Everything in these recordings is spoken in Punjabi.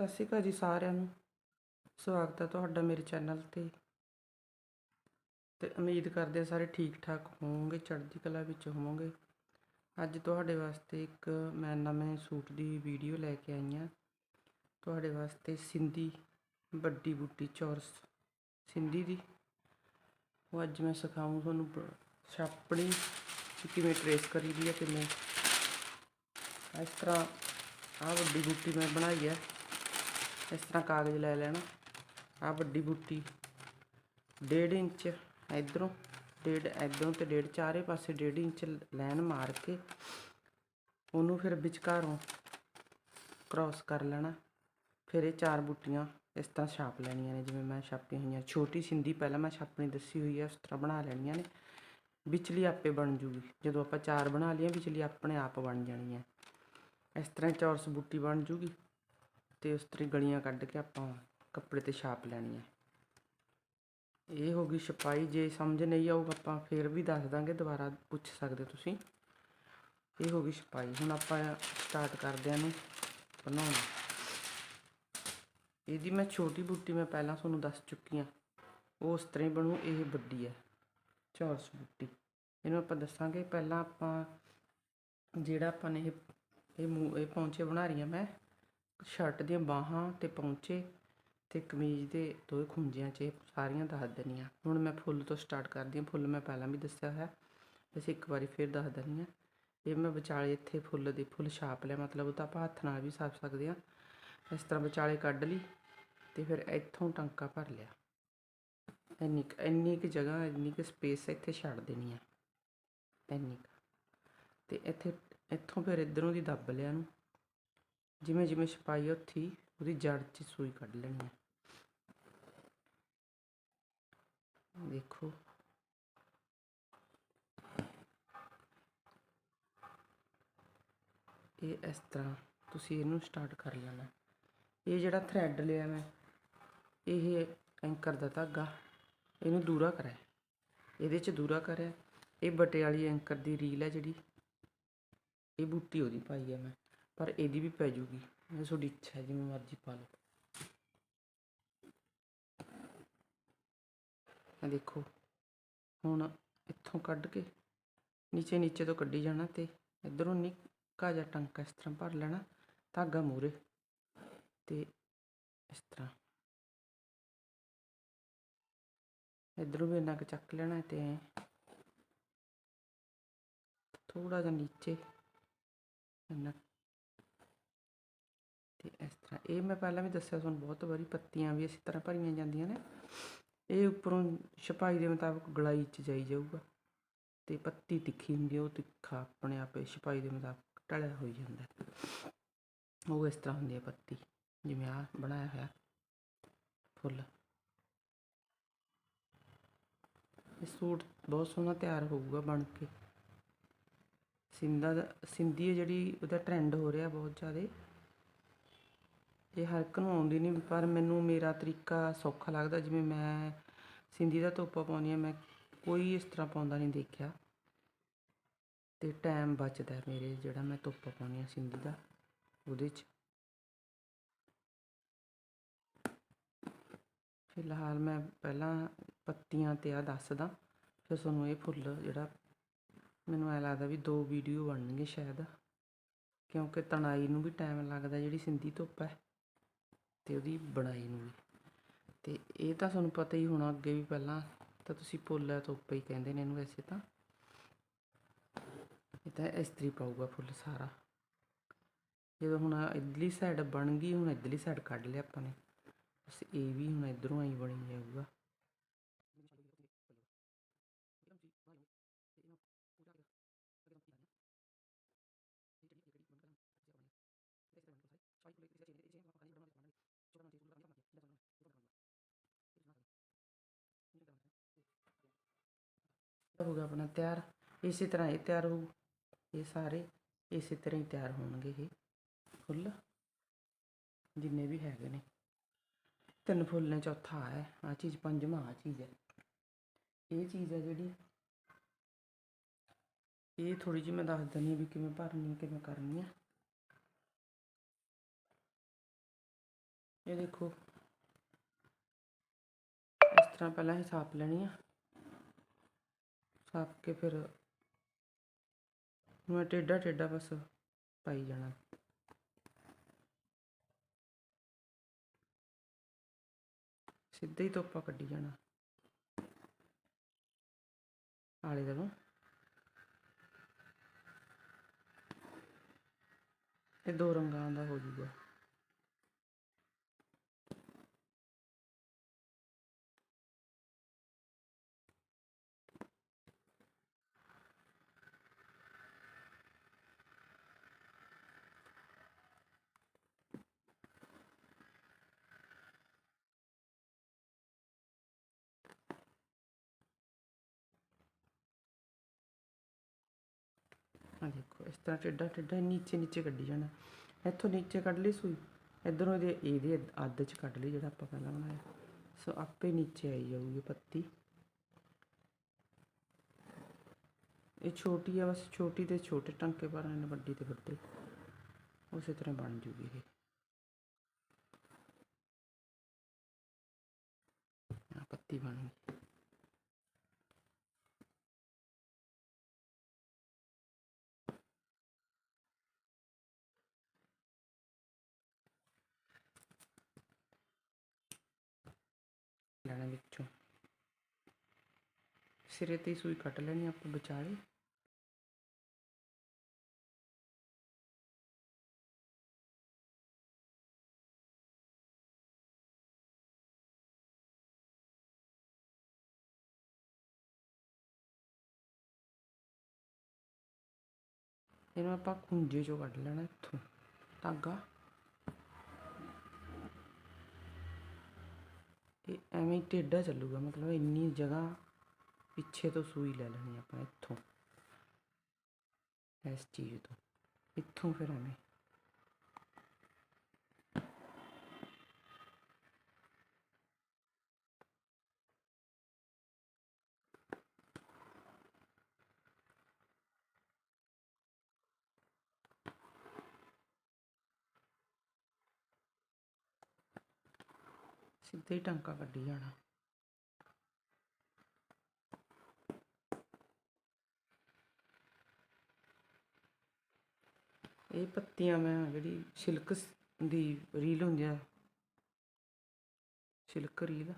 ਸਤਿ ਸ਼੍ਰੀ ਅਕਾਲ ਜੀ ਸਾਰਿਆਂ ਨੂੰ। ਸਵਾਗਤ ਹੈ ਤੁਹਾਡਾ ਮੇਰੇ ਚੈਨਲ ਤੇ। ਤੇ ਉਮੀਦ ਕਰਦੇ ਸਾਰੇ ਠੀਕ ਠਾਕ ਹੋਵੋਗੇ, ਚੜ੍ਹਦੀ ਕਲਾ ਵਿੱਚ ਹੋਵੋਗੇ। ਅੱਜ ਤੁਹਾਡੇ ਵਾਸਤੇ ਇੱਕ ਮੈਂ ਨਵੇਂ ਸੂਟ ਦੀ ਵੀਡੀਓ ਲੈ ਕੇ ਆਈ ਹਾਂ। ਤੁਹਾਡੇ ਵਾਸਤੇ ਸਿੰਧੀ ਵੱਡੀ ਬੂਟੀ ਚੌਰਸ ਸਿੰਧੀ ਦੀ। ਉਹ ਅੱਜ ਮੈਂ ਸਿਖਾਊਂ ਤੁਹਾਨੂੰ ਛਾਪਣੀ 'ਚ ਕਿਵੇਂ ਟਰੇਸ ਕਰੀਦੀ ਹੈ ਕਿਵੇਂ ਇਸ ਤਰ੍ਹਾਂ ਆਹ ਵੱਡੀ ਬੂਟੀ ਮੈਂ ਬਣਾਈ ਹੈ। ਇਸ ਤਰ੍ਹਾਂ ਕਾਗਜ਼ ਲੈ ਲੈਣਾ। ਆਹ ਵੱਡੀ ਬੂਟੀ। 1.5 ਇੰਚ ਇਧਰੋਂ, ਡੇਢ ਇਧਰੋਂ ਤੇ ਡੇਢ ਚਾਰੇ ਪਾਸੇ 1.5 ਇੰਚ ਲਾਈਨ ਮਾਰ ਕੇ ਉਹਨੂੰ ਫਿਰ ਵਿਚਕਾਰੋਂ ਕ੍ਰਾਸ ਕਰ ਲੈਣਾ। ਫਿਰ ਇਹ ਚਾਰ ਬੂਟੀਆਂ ਇਸ ਤਰ੍ਹਾਂ ਛਾਪ ਲੈਣੀਆਂ ਨੇ, ਜਿਵੇਂ ਮੈਂ ਛਾਪੀਆਂ ਹੋਈਆਂ। ਛੋਟੀ ਸਿੰਧੀ ਪਹਿਲਾਂ ਮੈਂ ਛਾਪਣੀ ਦੱਸੀ ਹੋਈ ਹੈ ਉਸ ਤਰ੍ਹਾਂ ਬਣਾ ਲੈਣੀਆਂ ਨੇ। ਵਿਚਲੀ ਆਪੇ ਬਣ ਜੂਗੀ। ਜਦੋਂ ਆਪਾਂ ਚਾਰ ਬਣਾ ਲਈਆਂ, ਵਿਚਲੀ ਆਪਣੇ ਆਪ ਬਣ ਜਾਣੀ ਹੈ ਇਸ ਤਰ੍ਹਾਂ ਚੌਰਸ ਬੂਟੀ ਬਣ ਜੂਗੀ। ਤੇ ਉਸ ਤਰ੍ਹਾਂ ਗਲੀਆਂ ਕੱਢ ਕੇ ਆਪਾਂ ਕੱਪੜੇ ਤੇ ਛਾਪ ਲੈਣੀ ਹੈ। ਇਹ ਹੋ ਗਈ ਛਪਾਈ, ਜੇ ਸਮਝ ਨਹੀਂ ਆਊਗਾ ਆਪਾਂ ਫੇਰ ਵੀ ਦੱਸ ਦਾਂਗੇ, ਦੁਬਾਰਾ ਪੁੱਛ ਸਕਦੇ ਤੁਸੀਂ। ਇਹ ਹੋ ਗਈ ਛਪਾਈ। ਹੁਣ ਆਪਾਂ ਸਟਾਰਟ ਕਰਦੇ ਹਾਂ ਇਹਨੂੰ ਬਣਾਉਣਾ। ਇਹਦੀ ਮੈਂ ਛੋਟੀ ਬੂਟੀ ਮੈਂ ਪਹਿਲਾਂ ਤੁਹਾਨੂੰ ਦੱਸ ਚੁੱਕੀ ਹਾਂ। ਉਹ ਉਸ ਤਰ੍ਹਾਂ ਹੀ ਬਣੂ, ਇਹ ਵੱਡੀ ਹੈ, ਚੌਰਸ ਬੂਟੀ। ਇਹਨੂੰ ਆਪਾਂ ਦੱਸਾਂਗੇ, ਪਹਿਲਾਂ ਆਪਾਂ ਜਿਹੜਾ ਆਪਾਂ ਨੇ ਇਹ ਇਹ ਮੂੰਹ, ਇਹ ਪੌਂਚੇ ਬਣਾ ਰਹੀ ਹਾਂ ਮੈਂ। ਸ਼ਰਟ ਦੀਆਂ ਬਾਹਾਂ ਤੇ ਪੌਂਚੇ ਤੇ ਕਮੀਜ਼ ਦੇ ਦੋਵੇਂ ਖੁੰਝਿਆਂ 'ਚ ਇਹ ਸਾਰੀਆਂ ਦੱਸ ਦਿੰਦੀ ਹਾਂ। ਹੁਣ ਮੈਂ ਫੁੱਲ ਤੋਂ ਸਟਾਰਟ ਕਰਦੀ ਹਾਂ। ਫੁੱਲ ਮੈਂ ਪਹਿਲਾਂ ਵੀ ਦੱਸਿਆ ਹੋਇਆ ਬਸ ਇੱਕ ਵਾਰੀ ਫਿਰ ਦੱਸ ਦਿੰਦੀ ਹਾਂ। ਇਹ ਮੈਂ ਵਿਚਾਲੇ ਇੱਥੇ ਫੁੱਲ ਦੇ ਫੁੱਲ ਛਾਪ ਲਿਆ। ਮਤਲਬ ਉਹ ਤਾਂ ਆਪਾਂ ਹੱਥ ਨਾਲ ਵੀ ਛਾਪ ਸਕਦੇ ਹਾਂ। ਇਸ ਤਰ੍ਹਾਂ ਵਿਚਾਲੇ ਕੱਢ ਲਈ ਤੇ ਫਿਰ ਇੱਥੋਂ ਟਾਂਕਾ ਭਰ ਲਿਆ। ਇੰਨੀ ਕੁ ਇੰਨੀ ਕੁ ਜਗ੍ਹਾ, ਇੰਨੀ ਕੁ ਸਪੇਸ ਇੱਥੇ ਛੱਡ ਦੇਣੀ ਆ ਇੰਨੀ ਕੁ। ਤੇ ਇੱਥੇ, ਇੱਥੋਂ ਫਿਰ ਇਧਰੋਂ ਦੀ ਦੱਬ ਲਿਆ ਨੂੰ ਜਿਵੇਂ ਜਿਵੇਂ ਛਪਾਈ ਉੱਥੀ ਉਹਦੀ ਜੜ 'ਚ ਸੂਈ ਕੱਢ ਲੈਣੀ ਹੈ ਦੇਖੋ। ਇਹ ਇਸ ਤਰ੍ਹਾਂ ਤੁਸੀਂ ਇਹਨੂੰ ਸਟਾਰਟ ਕਰ ਲੈਣਾ। ਇਹ ਜਿਹੜਾ ਥ੍ਰੈਡ ਲਿਆ ਮੈਂ, ਇਹ ਐਂਕਰ ਦਾ ਧਾਗਾ, ਇਹਨੂੰ ਦੂਰਾ ਕਰਿਆ ਇਹਦੇ 'ਚ ਦੂਰਾ ਕਰਿਆ। ਇਹ ਬਟੇ ਵਾਲੀ ਐਂਕਰ ਦੀ ਰੀਲ ਹੈ ਜਿਹੜੀ, ਇਹ ਬੂਟੀ ਉਹਦੀ ਪਾਈ ਹੈ ਮੈਂ। ਪਰ ਇਹਦੀ ਵੀ ਪੈ ਜੂਗੀ ਇਹ ਤੁਹਾਡੀ ਇੱਛਾ ਹੈ ਜਿਵੇਂ ਮਰਜ਼ੀ ਪਾ ਲਓ ਇਹ ਦੇਖੋ ਹੁਣ ਇੱਥੋਂ ਕੱਢ ਕੇ ਨੀਚੇ ਨੀਚੇ ਤੋਂ ਕੱਢੀ ਜਾਣਾ ਤੇ ਇਧਰੋਂ ਨਿੱਕਾ ਜਿਹਾ ਟੰਕਾ ਇਸ ਤਰ੍ਹਾਂ ਭਰ ਲੈਣਾ ਧਾਗਾ ਮੂਰੇ ਤੇ ਇਸ ਤਰ੍ਹਾਂ ਇਧਰੋਂ ਵੀ ਇੰਨਾ ਕੁ ਚੱਕ ਲੈਣਾ ਤੇ ਥੋੜਾ ਜਿਹਾ ਨੀਚੇ ਇੰਨਾ ਤੇ ਇਸ ਤਰ੍ਹਾਂ ਇਹ ਮੈਂ ਪਹਿਲਾਂ ਵੀ ਦੱਸਿਆ, ਤੁਹਾਨੂੰ ਬਹੁਤ ਵਾਰੀ ਪੱਤੀਆਂ ਵੀ ਇਸੇ ਤਰ੍ਹਾਂ ਭਰੀਆਂ ਜਾਂਦੀਆਂ ਨੇ। ਇਹ ਉੱਪਰੋਂ ਛਪਾਈ ਦੇ ਮੁਤਾਬਕ ਗਲਾਈ ਚ ਜਾਈ ਜਾਊਗਾ ਤੇ ਪੱਤੀ ਤਿੱਖੀ ਹੁੰਦੀ ਹੈ ਉਹ ਤਿੱਖਾ ਆਪਣੇ ਆਪੇ ਛਪਾਈ ਦੇ ਮੁਤਾਬਕ ਢਲਿਆ ਹੋਈ ਜਾਂਦਾ। ਉਹ ਇਸ ਤਰ੍ਹਾਂ ਹੁੰਦੀ ਹੈ ਪੱਤੀ, ਜਿਵੇਂ ਆ ਬਣਾਇਆ ਹੋਇਆ ਫੁੱਲ। ਇਹ ਸੂਟ ਬਹੁਤ ਸੋਹਣਾ ਤਿਆਰ ਹੋਊਗਾ ਬਣ ਕੇ। ਸਿੰਧਾ ਦਾ, ਸਿੰਧੀ ਹੈ ਜਿਹੜੀ, ਉਹਦਾ ਟ੍ਰੈਂਡ ਹੋ ਰਿਹਾ ਬਹੁਤ ਜ਼ਿਆਦਾ। ਇਹ ਹਰ ਇੱਕ ਨੂੰ ਆਉਂਦੀ ਨਹੀਂ, ਪਰ ਮੈਨੂੰ ਮੇਰਾ ਤਰੀਕਾ ਸੌਖਾ ਲੱਗਦਾ, ਜਿਵੇਂ ਮੈਂ ਸਿੰਧੀ ਦਾ ਤੋਪਾ ਪਾਉਂਦੀ ਹਾਂ, ਮੈਂ ਕੋਈ ਇਸ ਤਰ੍ਹਾਂ ਪਾਉਂਦਾ ਨਹੀਂ ਦੇਖਿਆ। ਤੇ ਟਾਈਮ ਬਚਦਾ ਮੇਰੇ, ਜਿਹੜਾ ਮੈਂ ਤੋਪਾ ਪਾਉਂਦੀ ਹਾਂ ਸਿੰਧੀ ਦਾ, ਉਹਦੇ 'ਚ। ਫਿਲਹਾਲ ਮੈਂ ਪਹਿਲਾਂ ਪੱਤੀਆਂ ਤੇ ਆ ਦੱਸਦਾ, ਫਿਰ ਤੁਹਾਨੂੰ ਇਹ ਫੁੱਲ ਜਿਹੜਾ ਮੈਨੂੰ ਐ ਲੱਗਦਾ ਵੀ ਦੋ ਵੀਡੀਓ ਬਣਨਗੇ ਸ਼ਾਇਦ, ਕਿਉਂਕਿ ਤਣਾਈ ਨੂੰ ਵੀ ਟਾਈਮ ਲੱਗਦਾ, ਜਿਹੜੀ ਸਿੰਧੀ ਧੁੱਪ ਹੈ। ਅਤੇ ਉਹਦੀ ਬਣਾਈ ਨੂੰ ਵੀ। ਅਤੇ ਇਹ ਤਾਂ ਤੁਹਾਨੂੰ ਪਤਾ ਹੀ ਹੋਣਾ ਅੱਗੇ ਵੀ ਪਹਿਲਾਂ ਤਾਂ ਤੁਸੀਂ ਪੋਲਾ ਧੁੱਪ ਹੀ ਕਹਿੰਦੇ ਨੇ ਇਹਨੂੰ ਵੈਸੇ ਤਾਂ। ਇਹ ਤਾਂ ਇਸਤਰੀ ਪਾਊਗਾ ਫੁੱਲ ਸਾਰਾ। ਜਦੋਂ ਹੁਣ ਇਧਰਲੀ ਸਾਈਡ ਬਣ ਗਈ, ਹੁਣ ਇਧਰਲੀ ਸਾਈਡ ਕੱਢ ਲਿਆ ਆਪਾਂ ਨੇ। ਬਸ ਇਹ ਵੀ ਹੁਣ ਇਧਰੋਂ ਆਈ ਬਣੀ ਜਾਊਗਾ। ਹੋ ਗਿਆ ਆਪਣਾ ਤਿਆਰ, ਇਸੇ ਤਰ੍ਹਾਂ ਇਹ ਤਿਆਰ ਹੋਊ, ਇਹ ਸਾਰੇ ਇਸੇ ਤਰ੍ਹਾਂ ਹੀ ਤਿਆਰ ਹੋਣਗੇ ਇਹ ਫੁੱਲ, ਜਿੰਨੇ ਵੀ ਹੈਗੇ ਨੇ। ਤਿੰਨ ਫੁੱਲ ਨੇ, ਚੌਥਾ ਹੈ ਆ ਚੀਜ਼ ਪੰਜਵਾਂ ਆ ਚੀਜ਼ ਹੈ। ਇਹ ਚੀਜ਼ ਹੈ ਜਿਹੜੀ ਇਹ ਥੋੜੀ ਜਿਹੀ ਮੈਂ ਦੱਸ ਦਿੰਦੀ ਹਾਂ ਵੀ ਕਿਵੇਂ ਭਰਨੀ ਕਿਵੇਂ ਕਰਨੀ ਹੈ। ਇਹ ਦੇਖੋ, ਇਸ ਤਰ੍ਹਾਂ ਪਹਿਲਾਂ ਹੀ ਸਾਪ ਲੈਣੀ ਆ। ਸਾਪ ਕੇ ਫਿਰ ਮੈਂ ਟੇਡਾ ਟੇਡਾ ਬਸ ਪਾਈ ਜਾਣਾ। ਸਿੱਧੇ ਹੀ ਤੋਪਾ ਕੱਢੀ ਜਾਣਾ। ਆਲੇ ਦਾ ਇਹ ਦੋ ਰੰਗਾਂ ਦਾ ਹੋ ਜੂਗਾ। ਆ ਦੇਖੋ ਇਸ ਤਰ੍ਹਾਂ ਟੇਡਾ ਟੇਡਾ ਨੀਚੇ ਨੀਚੇ ਕੱਢੀ ਜਾਣਾ। ਇੱਥੋਂ ਨੀਚੇ ਕੱਢ ਲਈ ਸੂਈ, ਇਧਰੋਂ ਇਹਦੇ ਇਹਦੇ ਅੱਧ ਚ ਕੱਢ ਲਈ ਜਿਹੜਾ ਆਪਾਂ ਪਹਿਲਾਂ ਬਣਾਇਆ। ਸੋ ਆਪੇ ਨੀਚੇ ਆਈ ਜਾਊਗੀ ਪੱਤੀ। ਇਹ ਛੋਟੀ ਆ, ਬਸ ਛੋਟੀ ਤੇ ਛੋਟੇ ਟਾਂਕੇ ਭਰਨੇ ਨੇ ਵੱਡੀ ਤੇ ਵੱਡੇ। ਉਸੇ ਤਰ੍ਹਾਂ ਬਣ ਜੂਗੀ ਇਹ। ਪੱਤੀ ਬਣ ਗਈ। ਵਿੱਚੋਂ। ਸਿਰੇ ਤੇ ਸੂਈ ਕੱਟ ਲੈਣੀ ਆਪਾਂ ਵਿਚਾਲੇ। ਇਹਨੂੰ ਆਪਾਂ ਖੁੰਝੇ ਚੋਂ ਕੱਢ ਲੈਣਾ ਇੱਥੋਂ। ਧਾਗਾ। ਇਹ ਐਵੇਂ ਹੀ ਟੇਢਾ ਚੱਲੂਗਾ, ਮਤਲਬ ਇੰਨੀ ਜਗ੍ਹਾ ਪਿੱਛੇ ਤੋਂ ਸੂਈ ਲੈ ਲੈਣੀ ਆਪਾਂ ਇੱਥੋਂ, ਇਸ ਚੀਜ਼ ਤੋਂ, ਇੱਥੋਂ ਫਿਰ ਐਵੇਂ। ਸਿੱਧੇ ਟਾਂਕਾ ਕੱਢੀ ਜਾਣਾ। ਇਹ ਪੱਤੀਆਂ ਮੈਂ ਜਿਹੜੀ ਸਿਲਕ ਦੀ ਰੀਲ ਹੁੰਦੀ ਆ। Silk reel.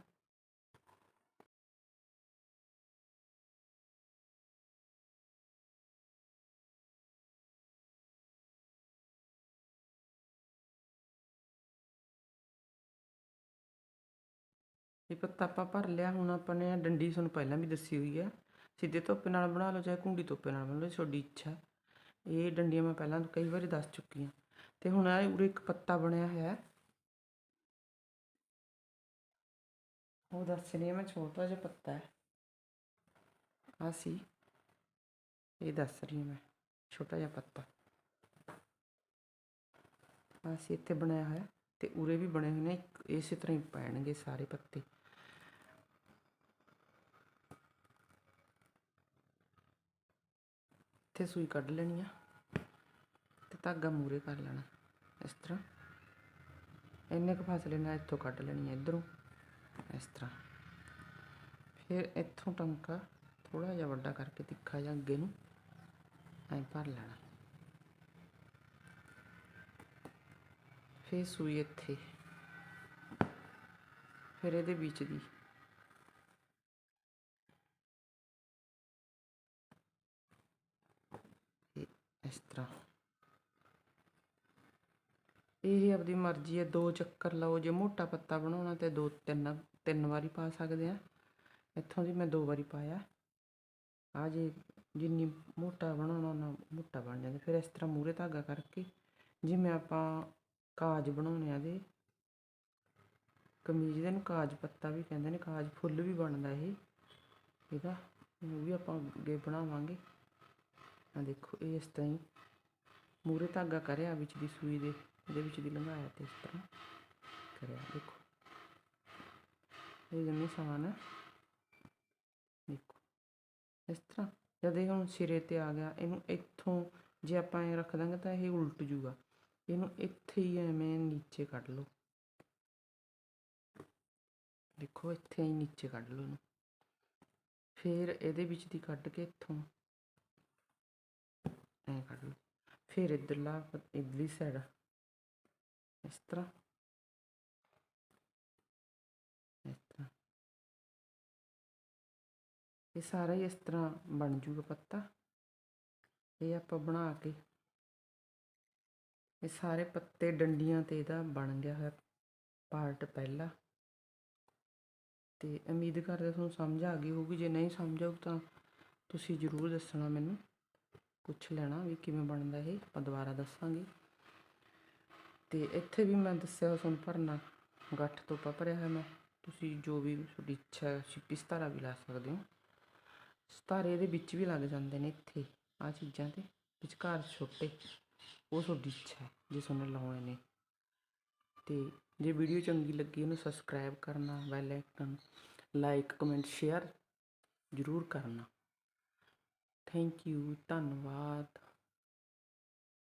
ਇਹ ਪੱਤਾ ਆਪਾਂ ਭਰ ਲਿਆ, ਹੁਣ ਆਪਾਂ ਨੇ ਡੰਡੀ ਤੁਹਾਨੂੰ ਪਹਿਲਾਂ ਵੀ ਦੱਸੀ ਹੋਈ ਹੈ ਸਿੱਧੇ ਧੋਪੇ ਨਾਲ ਬਣਾ ਲਓ ਚਾਹੇ ਕੁੰਡੀ ਧੋਪੇ ਨਾਲ ਬਣਾ ਲਓ ਤੁਹਾਡੀ ਇੱਛਾ। ਇਹ ਡੰਡੀਆਂ ਮੈਂ ਪਹਿਲਾਂ ਕਈ ਵਾਰੀ ਦੱਸ ਚੁੱਕੀ ਹਾਂ ਤੇ ਹੁਣ ਆ ਉਰੇ ਇੱਕ ਪੱਤਾ ਬਣਿਆ ਹੋਇਆ ਉਹ ਦੱਸ ਰਹੀ ਹਾਂ ਮੈਂ, ਛੋਟਾ ਜਿਹਾ ਪੱਤਾ ਹੈ। ਆ ਸੀ। ਇਹ ਦੱਸ ਰਹੀ ਹਾਂ ਮੈਂ, ਛੋਟਾ ਜਿਹਾ ਪੱਤਾ। ਆ ਸੀ, ਇੱਥੇ ਬਣਾਇਆ ਹੋਇਆ ਤੇ ਉਰੇ ਵੀ ਬਣੇ ਹੋਏ ਨੇ ਇਸੇ ਤਰ੍ਹਾਂ ਹੀ ਪੈਣਗੇ ਸਾਰੇ ਪੱਤੇ। ਇੱਥੇ ਸੂਈ ਕੱਢ ਲੈਣੀ ਆ ਤੇ ਧਾਗਾ ਮੂਰੇ ਕਰ ਲੈਣਾ ਇਸ ਤਰ੍ਹਾਂ। ਇੰਨੇ ਕੁ ਫਾਸਲੇ ਨਾਲ ਇੱਥੋਂ ਕੱਢ ਲੈਣੀ ਆ ਇਧਰੋਂ, ਇਸ ਤਰ੍ਹਾਂ। ਫਿਰ ਇੱਥੋਂ ਟੰਕਾ ਥੋੜਾ ਜਿਹਾ ਵੱਡਾ ਕਰਕੇ ਤਿੱਖਾ ਜਿਹਾ ਅੱਗੇ ਨੂੰ ਐਂ ਭਰ ਲੈਣਾ। ਫਿਰ ਸੂਈ ਇੱਥੇ। ਫਿਰ ਇਹਦੇ ਵਿੱਚ ਦੀ ਇਹ ਇਸ ਤਰ੍ਹਾਂ। ਇਹ ਆਪਦੀ ਮਰਜ਼ੀ ਹੈ, ਦੋ ਚੱਕਰ ਲਾਓ, ਜੇ ਮੋਟਾ ਪੱਤਾ ਬਣਾਉਣਾ ਤੇ ਦੋ, ਤਿੰਨ ਤਿੰਨ ਵਾਰੀ ਪਾ ਸਕਦੇ ਆ। ਇੱਥੋਂ ਦੀ ਮੈਂ ਦੋ ਵਾਰੀ ਪਾਇਆ। ਆ ਜੇ ਜਿੰਨੀ ਮੋਟਾ ਬਣਾਉਣਾ ਉਹਨਾਂ ਮੋਟਾ ਬਣ ਜਾਂਦਾ। ਫਿਰ ਇਸ ਤਰ੍ਹਾਂ ਮੂਰੇ ਧਾਗਾ ਕਰਕੇ, ਜਿਵੇਂ ਆਪਾਂ ਕਾਜ ਬਣਾਉਣੇ ਆ ਦੇ ਕਮੀਜ਼ ਦੇ ਨੂੰ ਕਾਜ ਪੱਤਾ ਵੀ ਕਹਿੰਦੇ ਨੇ, ਕਾਜ ਫੁੱਲ ਵੀ ਬਣਦਾ ਇਹ। ਇਹਦਾ, ਉਹ ਵੀ ਆਪਾਂ ਅੱਗੇ ਬਣਾਵਾਂਗੇ। ਆ ਦੇਖੋ, ਇਹ ਇਸ ਤਰ੍ਹਾਂ ਹੀ ਮੂਰੇ ਧਾਗਾ ਕਰਿਆ, ਵਿੱਚ ਦੀ ਸੂਈ ਦੇ ਇਹਦੇ ਵਿੱਚ ਦੀ ਲੰਘਾਇਆ ਤੇ ਇਸ ਤਰ੍ਹਾਂ ਕਰਿਆ, ਦੇਖੋ। ਇਹ ਜਮੀ ਸਮਾਨ ਹੈ। ਦੇਖੋ, ਇਸ ਤਰ੍ਹਾਂ ਜਦ ਇਹ ਹੁਣ ਸਿਰੇ ਤੇ ਆ ਗਿਆ, ਇਹਨੂੰ ਇੱਥੋਂ ਜੇ ਆਪਾਂ ਇਹ ਰੱਖ ਦਾਂਗੇ ਤਾਂ ਇਹ ਉਲਟ ਜੂਗਾ। ਇਹਨੂੰ ਇੱਥੇ ਹੀ ਐਵੇਂ ਨੀਚੇ ਕੱਢ ਲਓ। ਦੇਖੋ, ਇੱਥੇ ਹੀ ਨੀਚੇ ਕੱਢ ਲਓ ਇਹਨੂੰ। ਫਿਰ ਇਹਦੇ ਵਿੱਚ ਦੀ ਕੱਢ ਕੇ ਇੱਥੋਂ ਐ ਕੱਢ ਲਓ ਫਿਰ ਇੱਧਰਲਾ ਇਧਰਲੀ ਸਾਈਡ ਇਸ ਤਰ੍ਹਾਂ। ਇਸ ਤਰ੍ਹਾਂ। ਇਹ ਸਾਰਾ ਹੀ ਇਸ ਤਰ੍ਹਾਂ ਬਣ ਜੂਗਾ ਪੱਤਾ। ਇਹ ਆਪਾਂ ਬਣਾ ਕੇ ਇਹ ਸਾਰੇ ਪੱਤੇ ਡੰਡੀਆਂ ਤੇ ਇਹਦਾ ਬਣ ਗਿਆ ਹੈ ਪਾਰਟ ਪਹਿਲਾ। ਤੇ ਉਮੀਦ ਕਰਦੇ ਤੁਹਾਨੂੰ ਸਮਝ ਆ ਗਈ ਹੋਊਗੀ। ਜੇ ਨਹੀਂ ਸਮਝ ਆਊ ਤਾਂ ਤੁਸੀਂ ਜ਼ਰੂਰ ਦੱਸਣਾ ਮੈਨੂੰ। ਪੁੱਛ ਲੈਣਾ ਵੀ ਕਿਵੇਂ ਬਣਦਾ ਇਹ, ਆਪਾਂ ਦੁਬਾਰਾ ਦੱਸਾਂਗੇ। ਤੇ ਇੱਥੇ ਵੀ ਮੈਂ ਦੱਸਿਆ ਸੁਣ ਭਰਨਾ ਗੱਠ ਤੋਂ ਭਰਿਆ ਹੋਇਆ ਮੈਂ। ਤੁਸੀਂ ਜੋ ਵੀ ਤੁਹਾਡੀ ਇੱਛਾ ਹੈ ਛਿੱਪੀ ਸਤਾਰਾ ਵੀ ਲਾ ਸਕਦੇ ਹੋ। ਸਤਾਰੇ ਦੇ ਵਿੱਚ ਵੀ ਲੱਗ ਜਾਂਦੇ ਨੇ ਇੱਥੇ ਆ ਚੀਜ਼ਾਂ ਤੇ, ਵਿਚਕਾਰ ਛੋਟੇ, ਉਹ ਤੁਹਾਡੀ ਇੱਛਾ ਹੈ, ਜੇ ਤੁਹਾਨੂੰ ਲਾਉਣੇ ਨੇ। ਤੇ ਜੇ ਵੀਡੀਓ ਚੰਗੀ ਲੱਗੀ, ਉਹਨੂੰ ਸਬਸਕ੍ਰਾਈਬ ਕਰਨਾ bell icon like comment share ਜ਼ਰੂਰ ਕਰਨਾ। ਥੈਂਕ ਯੂ ਧੰਨਵਾਦ।